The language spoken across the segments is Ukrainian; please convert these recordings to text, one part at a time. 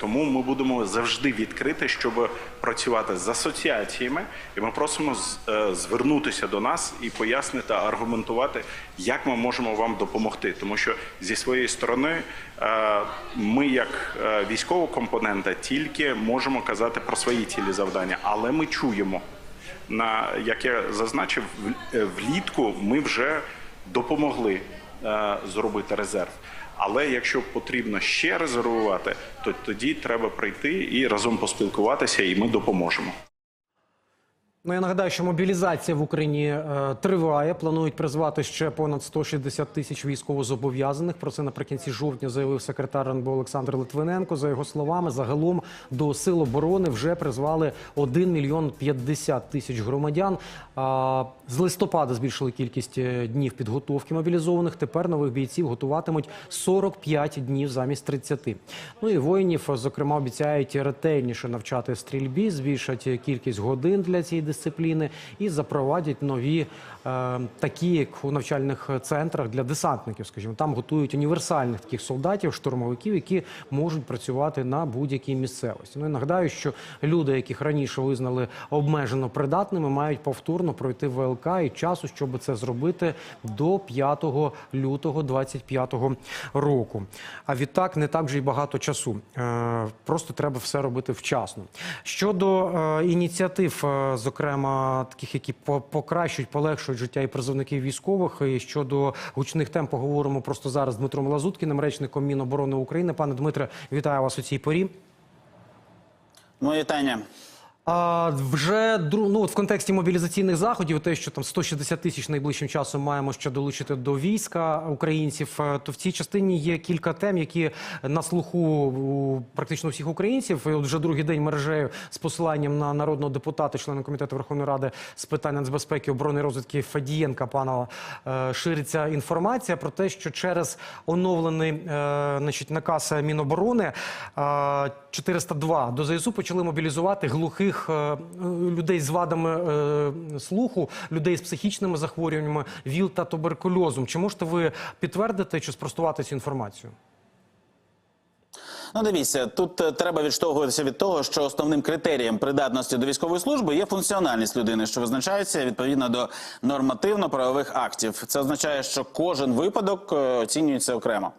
Тому ми будемо завжди відкриті, щоб працювати з асоціаціями, і ми просимо е, звернутися до нас і пояснити, аргументувати, як ми можемо вам допомогти. Тому що зі своєї сторони е, ми, як е, військова компонента, тільки можемо казати про свої цілі завдання, але ми чуємо. На як я зазначив, влітку ми вже допомогли зробити резерв. Але якщо потрібно ще резервувати, то тоді треба прийти і разом поспілкуватися, і ми допоможемо. Ну, я нагадаю, що мобілізація в Україні е, триває. Планують призвати ще понад 160 тисяч військовозобов'язаних. Про це наприкінці жовтня заявив секретар РНБО Олександр Литвиненко. За його словами, загалом до сил оборони вже призвали 1 мільйон 50 тисяч громадян. А, з листопада збільшили кількість е, днів підготовки мобілізованих. Тепер нових бійців готуватимуть 45 днів замість 30. Ну і воїнів, зокрема, обіцяють ретельніше навчати стрільбі, збільшать кількість годин для цієї дисципліни і запровадять нові е, такі, як у навчальних центрах для десантників. Скажімо, там готують універсальних таких солдатів, штурмовиків, які можуть працювати на будь-якій місцевості. Ну і нагадаю, що люди, яких раніше визнали обмежено придатними, мають повторно пройти ВЛК і часу, щоб це зробити до 5 лютого 25 року. А відтак не так вже й багато часу. Е, Просто треба все робити вчасно. Щодо е, ініціатив, е, зокрема таких, які по- покращують, полегшують життя і призовників військових, і щодо гучних тем поговоримо просто зараз з Дмитром Лазуткіним, речником Міноборони України. Пане Дмитре, вітаю вас у цій порі. Моє вітання. А вже ну, от в контексті мобілізаційних заходів, те, що там 160 тисяч найближчим часом маємо ще долучити до війська українців, е, то в цій частині є кілька тем, які на слуху у практично всіх українців. І от вже другий день мережею з посиланням на народного депутата, члена комітету Верховної Ради з питань нацбезпеки, оборони розвитки Фадієнка пана е, шириться інформація про те, що через оновлений е, значить, наказ Міноборони е, 402 до ЗСУ почали мобілізувати глухих е, людей з вадами е, слуху, людей з психічними захворюваннями, ВІЛ та туберкульозом. Чи можете ви підтвердити чи спростувати цю інформацію? Ну, дивіться, тут е, треба відштовхуватися від того, що основним критерієм придатності до військової служби є функціональність людини, що визначається відповідно до нормативно-правових актів. Це означає, що кожен випадок оцінюється окремо,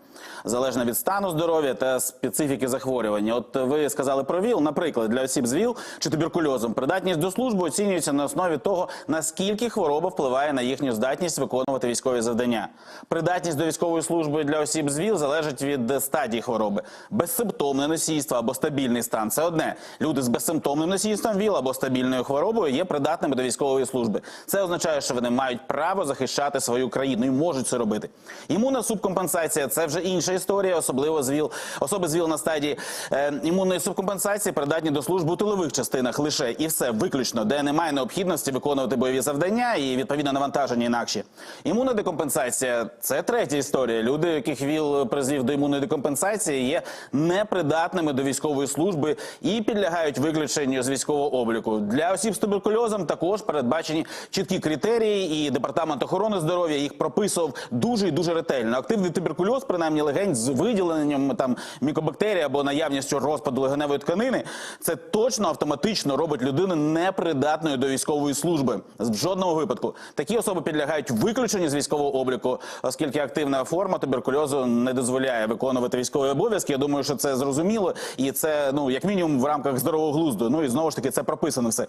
залежно від стану здоров'я та специфіки захворювання. От ви сказали про ВІЛ, наприклад, для осіб з ВІЛ чи туберкульозом придатність до служби оцінюється на основі того, наскільки хвороба впливає на їхню здатність виконувати військові завдання. Придатність до військової служби для осіб з ВІЛ залежить від стадії хвороби. Безсимптомне носійство або стабільний стан це одне. Люди з безсимптомним носійством ВІЛ або стабільною хворобою є придатними до військової служби. Це означає, що вони мають право захищати свою країну і можуть це робити. Імунна субкомпенсація це вже інша історія, особливо з ВІЛ. Особи з ВІЛ на стадії е, імунної субкомпенсації придатні до служби у тилових частинах лише і все виключно, де немає необхідності виконувати бойові завдання і відповідно навантаження інакші. Імунна декомпенсація це третя історія. Люди, яких ВІЛ призвів до імунної декомпенсації, є непридатними до військової служби і підлягають виключенню з військового обліку. Для осіб з туберкульозом також передбачені чіткі критерії, і департамент охорони здоров'я їх прописував дуже і дуже ретельно. Активний туберкульоз, принаймні легень з виділенням там мікобактерій або наявністю розпаду легеневої тканини, це точно автоматично робить людину непридатною до військової служби. В жодному випадку такі особи підлягають виключенню з військового обліку, оскільки активна форма туберкульозу не дозволяє виконувати військові обов'язки. Я думаю, що це зрозуміло, і це ну як мінімум в рамках здорового глузду. Ну і знову ж таки це прописано все.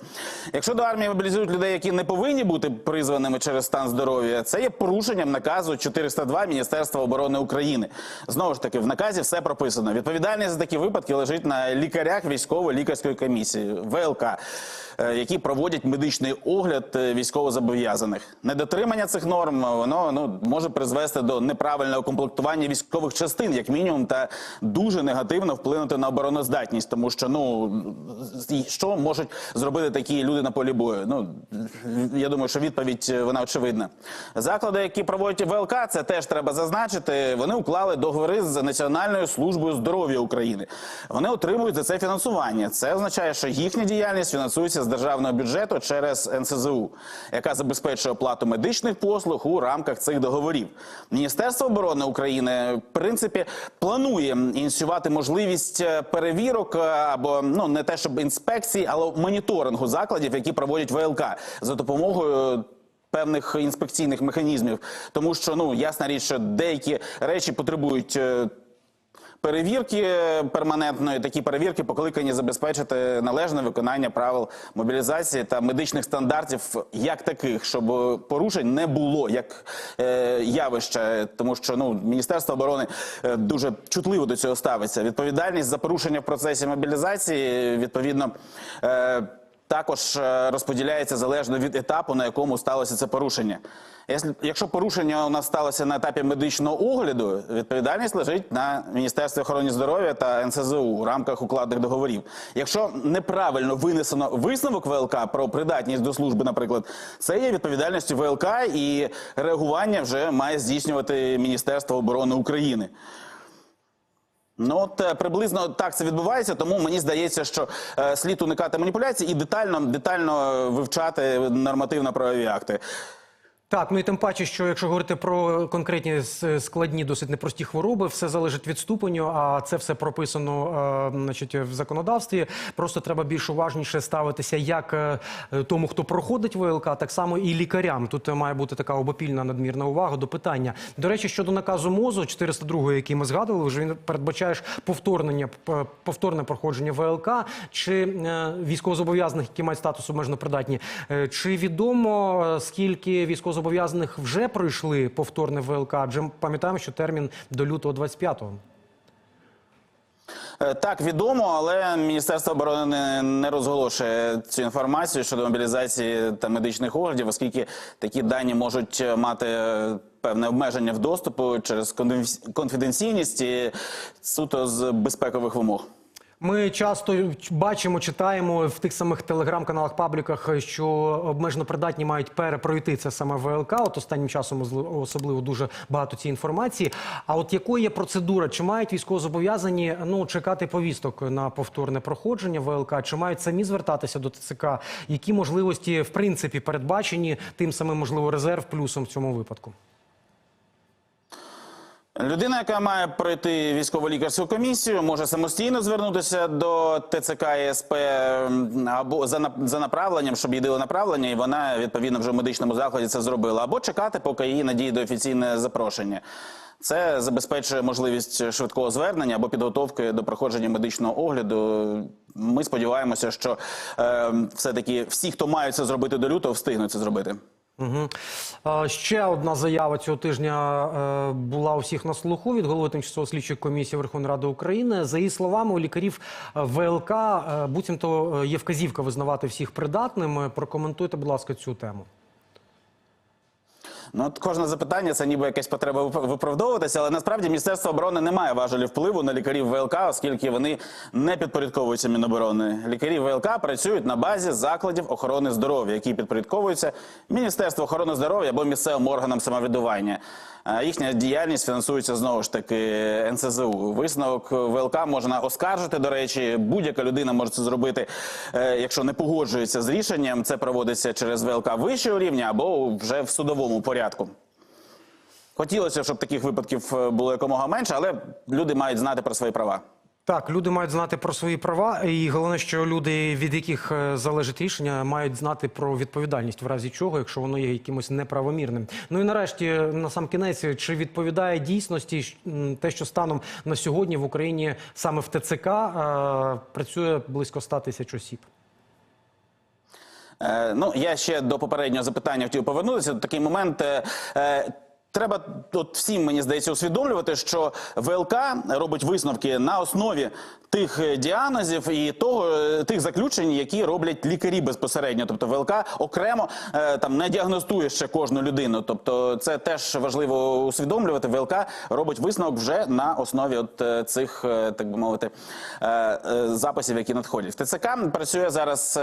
Якщо до армії мобілізують людей, які не повинні бути призваними через стан здоров'я, це є порушенням наказу 402 Міністерства оборони України. Знову ж таки, в наказі все прописано. Відповідальність за такі випадки лежить на лікарях військово-лікарської комісії ВЛК, е, які проводять медичний огляд е, військовозобов'язаних. Недотримання цих норм воно ну може призвести до неправильного комплектування військових частин, як мінімум, та дуже негативно вплинути на обороноздатність, тому що ну що можуть зробити такі люди на полі бою? Ну я думаю, що відповідь е, вона очевидна. Заклади, які проводять ВЛК, це теж треба зазначити. Вони укладені підписали договори з Національною службою здоров'я України. Вони отримують за це фінансування. Це означає, що їхня діяльність фінансується з державного бюджету через НСЗУ, яка забезпечує оплату медичних послуг у рамках цих договорів. Міністерство оборони України в принципі планує ініціювати можливість е, перевірок е, або ну не те, щоб інспекцій, але моніторингу закладів, які проводять ВЛК за допомогою. Певних інспекційних механізмів, тому що ну ясна річ, що деякі речі потребують е, перевірки перманентної. Такі перевірки покликані забезпечити належне виконання правил мобілізації та медичних стандартів, як таких, щоб порушень не було як е, явище, тому що ну міністерство оборони е, дуже чутливо до цього ставиться. Відповідальність за порушення в процесі мобілізації відповідно. Е, також е, розподіляється залежно від етапу, на якому сталося це порушення. Якщо- порушення у нас сталося на етапі медичного огляду, відповідальність лежить на Міністерстві охорони здоров'я та НСЗУ у рамках укладних договорів. Якщо неправильно винесено висновок ВЛК про придатність до служби, наприклад, це є відповідальністю ВЛК і реагування вже має здійснювати Міністерство оборони України. Ну от е, приблизно так це відбувається, тому мені здається, що е, слід уникати маніпуляцій і детально, детально е, вивчати нормативно-правові акти. Так, ну і тим паче, що якщо говорити про конкретні складні, досить непрості хвороби, все залежить від ступеню, а це все прописано е, значить, в законодавстві. Просто треба більш уважніше ставитися як е, тому, хто проходить ВЛК, так само і лікарям. Тут має бути така обопільна надмірна увага до питання. До речі, щодо наказу МОЗу 402, який ми згадували, вже він передбачає повторнення, повторне проходження ВЛК чи е, військовозобов'язаних, які мають статус обмежено придатні. Чи відомо скільки військовозобов'язаних вже пройшли повторне ВЛК? Адже пам'ятаємо, що термін до лютого 25-го. Е, Так, відомо, але Міністерство оборони не, не розголошує цю інформацію щодо мобілізації та медичних оглядів, оскільки такі дані можуть е, мати е, певне обмеження в доступу через конфіденційність і суто з безпекових вимог. Ми часто бачимо, читаємо в тих самих телеграм-каналах, пабліках, що обмежено придатні мають перепройти це саме ВЛК. От останнім часом особливо дуже багато цієї інформації. А от якою є процедура? Чи мають військовозобов'язані ну чекати повісток на повторне проходження ВЛК? Чи мають самі звертатися до ТЦК? Які можливості в принципі передбачені тим самим можливо резерв плюсом в цьому випадку? Людина, яка має пройти військово-лікарську комісію, може самостійно звернутися до ТЦК і або за, за направленням, щоб їй дали направлення, і вона відповідно вже в медичному закладі це зробила, або чекати, поки її надійде офіційне запрошення. Це забезпечує можливість швидкого звернення або підготовки до проходження медичного огляду. Ми сподіваємося, що е, все-таки всі, хто мають це зробити до лютого, встигнуть це зробити. Угу. Ще одна заява цього тижня е, була у всіх на слуху від голови тимчасової слідчої комісії Верховної Ради України. За її словами, у лікарів ВЛК е, буцімто е, є вказівка визнавати всіх придатними. Прокоментуйте, будь ласка, цю тему. Ну, от кожне запитання це ніби якась потреба вип- виправдовуватися, але насправді Міністерство оборони не має важелі впливу на лікарів ВЛК, оскільки вони не підпорядковуються Міноборони. Лікарі ВЛК працюють на базі закладів охорони здоров'я, які підпорядковуються Міністерству охорони здоров'я або місцевим органам самоврядування. Їхня діяльність фінансується знову ж таки НСЗУ. Висновок ВЛК можна оскаржити. До речі, будь-яка людина може це зробити, е, якщо не погоджується з рішенням. Це проводиться через ВЛК вищого рівня або вже в судовому порядку. Хотілося, щоб таких випадків е, було якомога менше, але люди мають знати про свої права. Так, люди мають знати про свої права, і головне, що люди, від яких е, залежить рішення, мають знати про відповідальність, в разі чого, якщо воно є якимось неправомірним. Ну і нарешті, на сам кінець, чи відповідає дійсності те, що станом на сьогодні в Україні саме в ТЦК е, працює близько 100 тисяч осіб? Е, ну, я ще до попереднього запитання хотів повернутися. Такий момент. Треба от всім мені здається усвідомлювати, що ВЛК робить висновки на основі тих е, діагнозів і того е, тих заключень, які роблять лікарі безпосередньо. Тобто ВЛК окремо е, там не діагностує ще кожну людину. Тобто, це теж важливо усвідомлювати. ВЛК робить висновок вже на основі от цих, так би мовити, записів, які надходять. В ТЦК працює зараз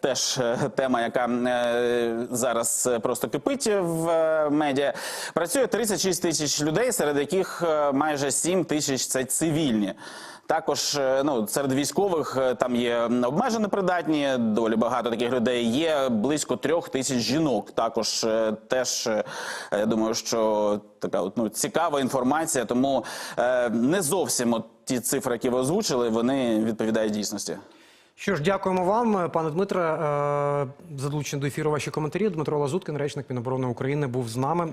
теж тема, яка зараз просто кипить в медіа. Працює 36 тисяч людей, серед яких е, майже 7 тисяч це цивільні. Також е, ну, серед військових е, там є обмежено придатні, доволі багато таких людей. Є близько трьох тисяч жінок. Також теж я думаю, що така от, ну, цікава інформація. Тому е, не зовсім от ті цифри, які ви озвучили, вони відповідають дійсності. Що ж, дякуємо вам, пане Дмитре. е, За до ефіру ваші коментарі. Дмитро Лазуткин, речник Міноборони України, був з нами.